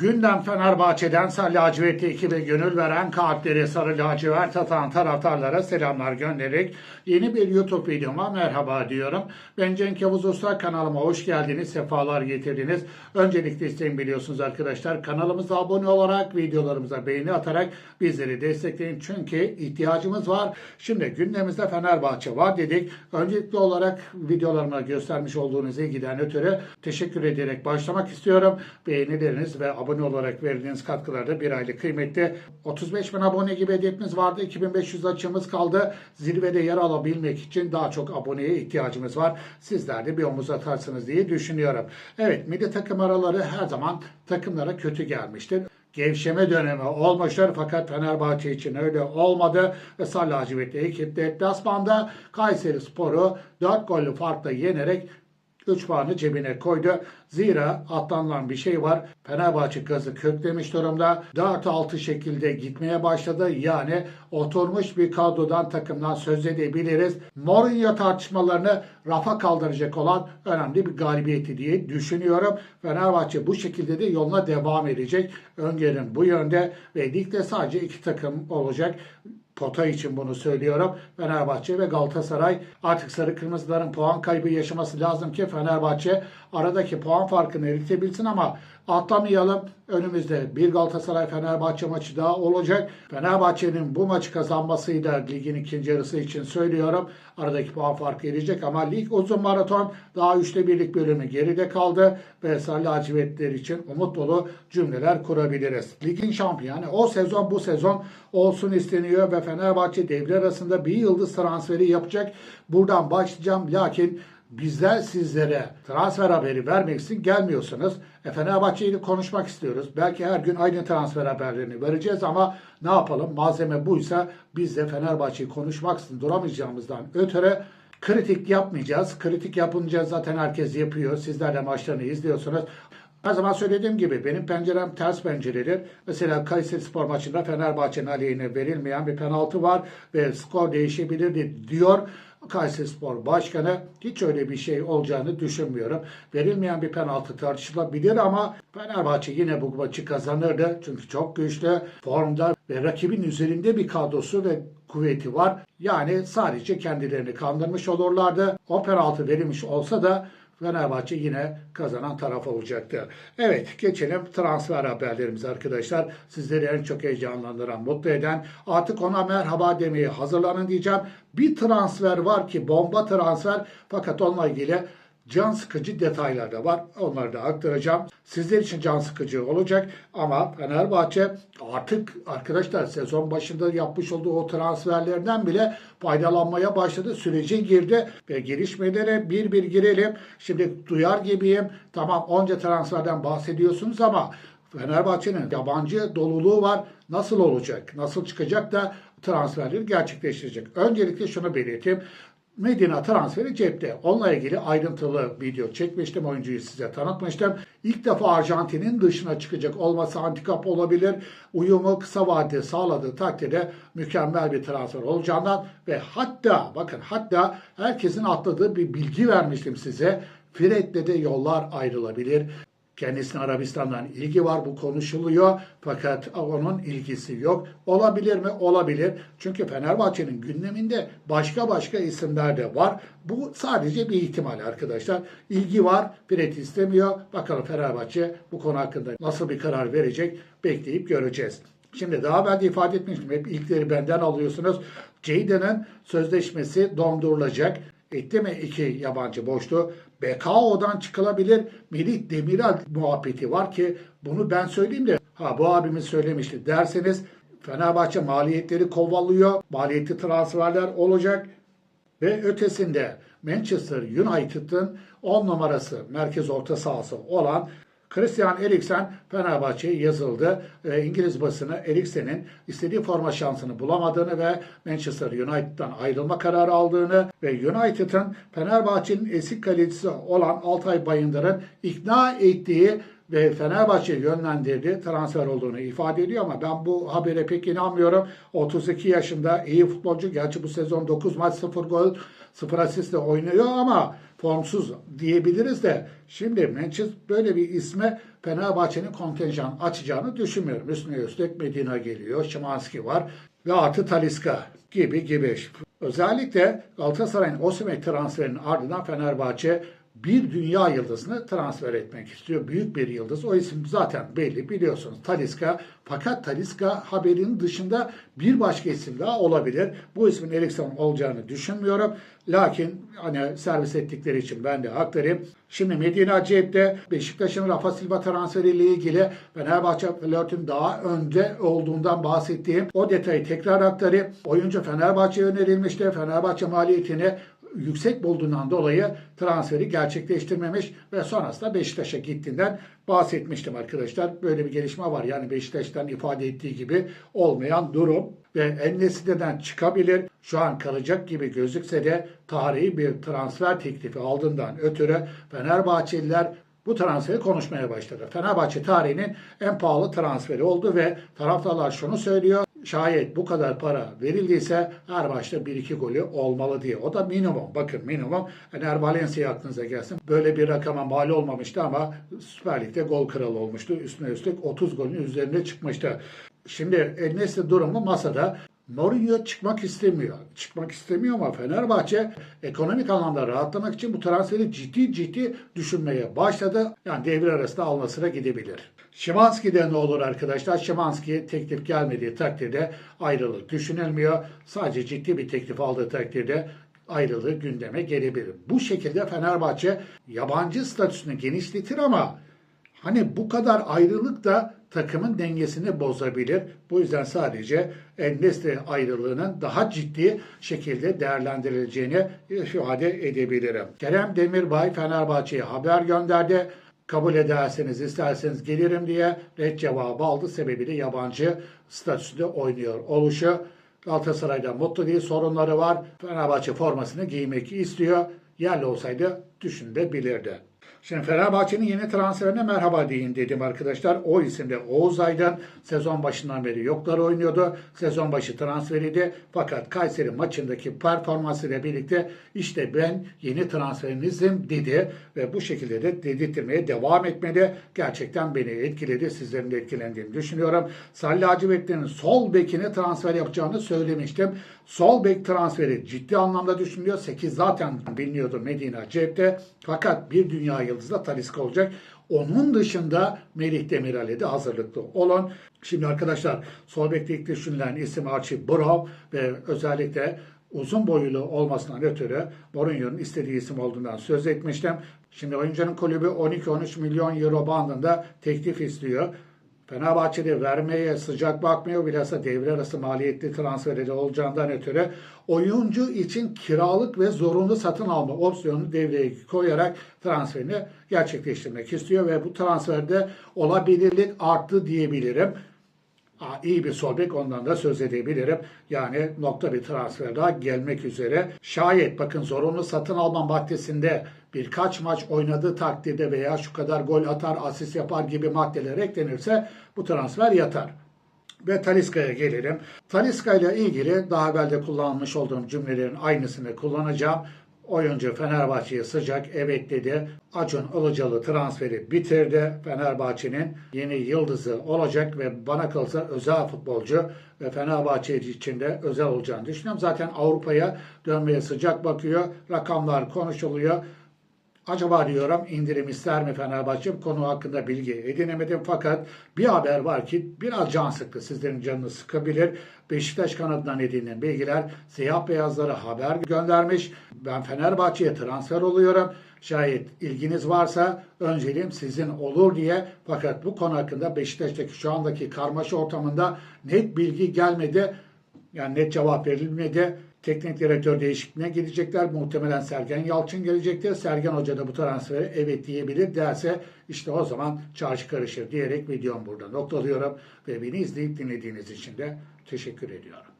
Gündem Fenerbahçe'den sarı lacivertli ekibe gönül veren kalpleri sarı lacivert atan taraftarlara selamlar göndererek yeni bir YouTube videoma merhaba diyorum. Ben Cenk Yavuz Usta kanalıma hoş geldiniz, sefalar getirdiniz. Öncelikle isteğim biliyorsunuz arkadaşlar kanalımıza abone olarak videolarımıza beğeni atarak bizleri destekleyin. Çünkü ihtiyacımız var. Şimdi gündemimizde Fenerbahçe var dedik. Öncelikli olarak videolarıma göstermiş olduğunuz ilgiden ötürü teşekkür ederek başlamak istiyorum. Beğenileriniz ve abone olarak verdiğiniz katkılar da bir aylık kıymetli. 35 bin abone gibi hedefimiz vardı. 2500 açığımız kaldı. Zirvede yer alabilmek için daha çok aboneye ihtiyacımız var. Sizler de bir omuz atarsınız diye düşünüyorum. Evet milli takım araları her zaman takımlara kötü gelmiştir gevşeme dönemi olmuştur. Fakat Fenerbahçe için öyle olmadı. Ve Sarı Lacivertli ekip deplasmanda Kayseri Spor'u 4 gollü farkla yenerek 3 puanı cebine koydu. Zira atlanılan bir şey var. Fenerbahçe gazı köklemiş durumda. 4-6 şekilde gitmeye başladı. Yani oturmuş bir kadrodan takımdan söz edebiliriz. Mourinho tartışmalarını rafa kaldıracak olan önemli bir galibiyeti diye düşünüyorum. Fenerbahçe bu şekilde de yoluna devam edecek. Öngörüm bu yönde ve ligde sadece iki takım olacak. Pota için bunu söylüyorum. Fenerbahçe ve Galatasaray artık sarı kırmızıların puan kaybı yaşaması lazım ki Fenerbahçe aradaki puan farkını eritebilsin ama atlamayalım. Önümüzde bir Galatasaray Fenerbahçe maçı daha olacak. Fenerbahçe'nin bu maçı kazanmasıyla ligin ikinci yarısı için söylüyorum. Aradaki puan farkı erecek ama lig uzun maraton daha üçte birlik bölümü geride kaldı ve Sarı lacivertler için umut dolu cümleler kurabiliriz. Ligin şampiyonu o sezon bu sezon olsun isteniyor ve Fenerbahçe devre arasında bir yıldız transferi yapacak. Buradan başlayacağım lakin bizler sizlere transfer haberi vermek için gelmiyorsunuz. E, Fenerbahçe ile konuşmak istiyoruz. Belki her gün aynı transfer haberlerini vereceğiz ama ne yapalım? Malzeme buysa biz de Fenerbahçe'yi konuşmak için duramayacağımızdan ötürü kritik yapmayacağız. Kritik yapınca zaten herkes yapıyor. Sizler de maçlarını izliyorsunuz. Her zaman söylediğim gibi benim pencerem ters penceredir. Mesela Kayseri Spor maçında Fenerbahçe'nin aleyhine verilmeyen bir penaltı var ve skor değişebilirdi diyor. Kayseri Spor Başkanı hiç öyle bir şey olacağını düşünmüyorum. Verilmeyen bir penaltı tartışılabilir ama Fenerbahçe yine bu maçı kazanırdı. Çünkü çok güçlü formda ve rakibin üzerinde bir kadrosu ve kuvveti var. Yani sadece kendilerini kandırmış olurlardı. O penaltı verilmiş olsa da Fenerbahçe yine kazanan taraf olacaktı. Evet geçelim transfer haberlerimize arkadaşlar. Sizleri en çok heyecanlandıran, mutlu eden artık ona merhaba demeye hazırlanın diyeceğim. Bir transfer var ki bomba transfer fakat onunla ilgili can sıkıcı detaylar da var. Onları da aktaracağım. Sizler için can sıkıcı olacak ama Fenerbahçe artık arkadaşlar sezon başında yapmış olduğu o transferlerden bile faydalanmaya başladı. Sürece girdi ve gelişmelere bir bir girelim. Şimdi duyar gibiyim. Tamam onca transferden bahsediyorsunuz ama Fenerbahçe'nin yabancı doluluğu var. Nasıl olacak? Nasıl çıkacak da transferleri gerçekleştirecek? Öncelikle şunu belirteyim. Medina transferi cepte. Onunla ilgili ayrıntılı video çekmiştim. Oyuncuyu size tanıtmıştım. İlk defa Arjantin'in dışına çıkacak olması handikap olabilir. Uyumu kısa vadede sağladığı takdirde mükemmel bir transfer olacağından ve hatta bakın hatta herkesin atladığı bir bilgi vermiştim size. Fred'le de yollar ayrılabilir. Kendisine Arabistan'dan ilgi var bu konuşuluyor fakat onun ilgisi yok. Olabilir mi? Olabilir. Çünkü Fenerbahçe'nin gündeminde başka başka isimler de var. Bu sadece bir ihtimal arkadaşlar. İlgi var. Fred istemiyor. Bakalım Fenerbahçe bu konu hakkında nasıl bir karar verecek bekleyip göreceğiz. Şimdi daha evvel de ifade etmiştim. Hep ilkleri benden alıyorsunuz. Ceydan'ın sözleşmesi dondurulacak. Etti mi iki yabancı boştu? BKO'dan çıkılabilir. Melih Demiral muhabbeti var ki bunu ben söyleyeyim de ha bu abimiz söylemişti derseniz Fenerbahçe maliyetleri kovalıyor. Maliyetli transferler olacak. Ve ötesinde Manchester United'ın 10 numarası merkez orta sahası olan Christian Eriksen Fenerbahçe'ye yazıldı. E, İngiliz basını Eriksen'in istediği forma şansını bulamadığını ve Manchester United'dan ayrılma kararı aldığını ve United'ın Fenerbahçe'nin eski kalecisi olan Altay Bayındır'ın ikna ettiği ve Fenerbahçe yönlendirdiği transfer olduğunu ifade ediyor ama ben bu habere pek inanmıyorum. 32 yaşında iyi futbolcu. Gerçi bu sezon 9 maç 0 gol 0 asistle oynuyor ama formsuz diyebiliriz de şimdi Manchester böyle bir isme Fenerbahçe'nin kontenjan açacağını düşünmüyorum. Üstüne üstlük Medina geliyor, Şimanski var ve artı Taliska gibi gibi. Özellikle Galatasaray'ın Osimhen transferinin ardından Fenerbahçe bir dünya yıldızını transfer etmek istiyor. Büyük bir yıldız. O isim zaten belli biliyorsunuz. Taliska. Fakat Taliska haberinin dışında bir başka isim daha olabilir. Bu ismin Eriksson olacağını düşünmüyorum. Lakin hani servis ettikleri için ben de aktarayım. Şimdi Medina cepte Beşiktaş'ın Rafa Silva transferiyle ilgili Fenerbahçe flörtün daha önde olduğundan bahsettiğim o detayı tekrar aktarayım. Oyuncu Fenerbahçe'ye önerilmişti. Fenerbahçe maliyetini yüksek bulduğundan dolayı transferi gerçekleştirmemiş ve sonrasında Beşiktaş'a gittiğinden bahsetmiştim arkadaşlar. Böyle bir gelişme var. Yani Beşiktaş'tan ifade ettiği gibi olmayan durum ve Ennesi'den çıkabilir. Şu an kalacak gibi gözükse de tarihi bir transfer teklifi aldığından ötürü Fenerbahçeliler bu transferi konuşmaya başladı. Fenerbahçe tarihinin en pahalı transferi oldu ve taraftarlar şunu söylüyor. Şayet bu kadar para verildiyse her maçta 1-2 golü olmalı diye. O da minimum. Bakın minimum. Eğer Valencia aklınıza gelsin. Böyle bir rakama mal olmamıştı ama Süper Lig'de gol kralı olmuştu. Üstüne üstlük 30 golün üzerinde çıkmıştı. Şimdi Enes'in durumu masada. Mourinho çıkmak istemiyor. Çıkmak istemiyor ama Fenerbahçe ekonomik anlamda rahatlamak için bu transferi ciddi ciddi düşünmeye başladı. Yani devre arasında almasına gidebilir. Şimanski'de ne olur arkadaşlar? Şimanski teklif gelmediği takdirde ayrılık düşünülmüyor. Sadece ciddi bir teklif aldığı takdirde ayrılığı gündeme gelebilir. Bu şekilde Fenerbahçe yabancı statüsünü genişletir ama Hani bu kadar ayrılık da takımın dengesini bozabilir. Bu yüzden sadece Endestre ayrılığının daha ciddi şekilde değerlendirileceğini ifade edebilirim. Kerem Demirbay Fenerbahçe'ye haber gönderdi. Kabul ederseniz isterseniz gelirim diye red cevabı aldı. Sebebi de yabancı statüsünde oynuyor oluşu. Galatasaray'da mutlu değil, sorunları var. Fenerbahçe formasını giymek istiyor. Yerli olsaydı düşünebilirdi. Şimdi Fenerbahçe'nin yeni transferine merhaba deyin dedim arkadaşlar. O isimde Oğuz Aydın sezon başından beri yoklar oynuyordu. Sezon başı transferiydi. Fakat Kayseri maçındaki performansıyla birlikte işte ben yeni transferinizim dedi. Ve bu şekilde de dedirtmeye devam etmedi. Gerçekten beni etkiledi. Sizlerin de etkilendiğini düşünüyorum. Salih Hacıbekler'in sol bekine transfer yapacağını söylemiştim. Sol bek transferi ciddi anlamda düşünülüyor. 8 zaten biliniyordu Medina cepte. Fakat bir dünya yıldızı da Taliska olacak. Onun dışında Melih Demirel'e de hazırlıklı olun. Şimdi arkadaşlar sol ilk düşünülen isim Archie Brown ve özellikle uzun boylu olmasından ötürü Mourinho'nun istediği isim olduğundan söz etmiştim. Şimdi oyuncunun kulübü 12-13 milyon euro bandında teklif istiyor. Fenerbahçe'de vermeye sıcak bakmıyor. Bilhassa devre arası maliyetli transferi olacağından ötürü oyuncu için kiralık ve zorunlu satın alma opsiyonunu devreye koyarak transferini gerçekleştirmek istiyor ve bu transferde olabilirlik arttı diyebilirim. İyi bir sol ondan da söz edebilirim. Yani nokta bir transfer daha gelmek üzere. Şayet bakın zorunlu satın alma maddesinde birkaç maç oynadığı takdirde veya şu kadar gol atar, asist yapar gibi maddeler eklenirse bu transfer yatar. Ve Taliska'ya gelelim. Taliska ile ilgili daha evvel de kullanmış olduğum cümlelerin aynısını kullanacağım. Oyuncu Fenerbahçe'ye sıcak evet dedi. Acun Ilıcalı transferi bitirdi. Fenerbahçe'nin yeni yıldızı olacak ve bana kalırsa özel futbolcu ve Fenerbahçe için de özel olacağını düşünüyorum. Zaten Avrupa'ya dönmeye sıcak bakıyor. Rakamlar konuşuluyor. Acaba diyorum indirim ister mi Fenerbahçe? Bu konu hakkında bilgi edinemedim fakat bir haber var ki biraz can sıktı. Sizlerin canını sıkabilir. Beşiktaş kanadından edinilen bilgiler siyah beyazlara haber göndermiş. Ben Fenerbahçe'ye transfer oluyorum. Şayet ilginiz varsa önceliğim sizin olur diye. Fakat bu konu hakkında Beşiktaş'taki şu andaki karmaşa ortamında net bilgi gelmedi. Yani net cevap verilmedi. Teknik direktör değişikliğine gidecekler. Muhtemelen Sergen Yalçın gelecektir. Sergen Hoca da bu transfere evet diyebilir derse işte o zaman çarşı karışır diyerek videomu burada noktalıyorum. Ve beni izleyip dinlediğiniz için de teşekkür ediyorum.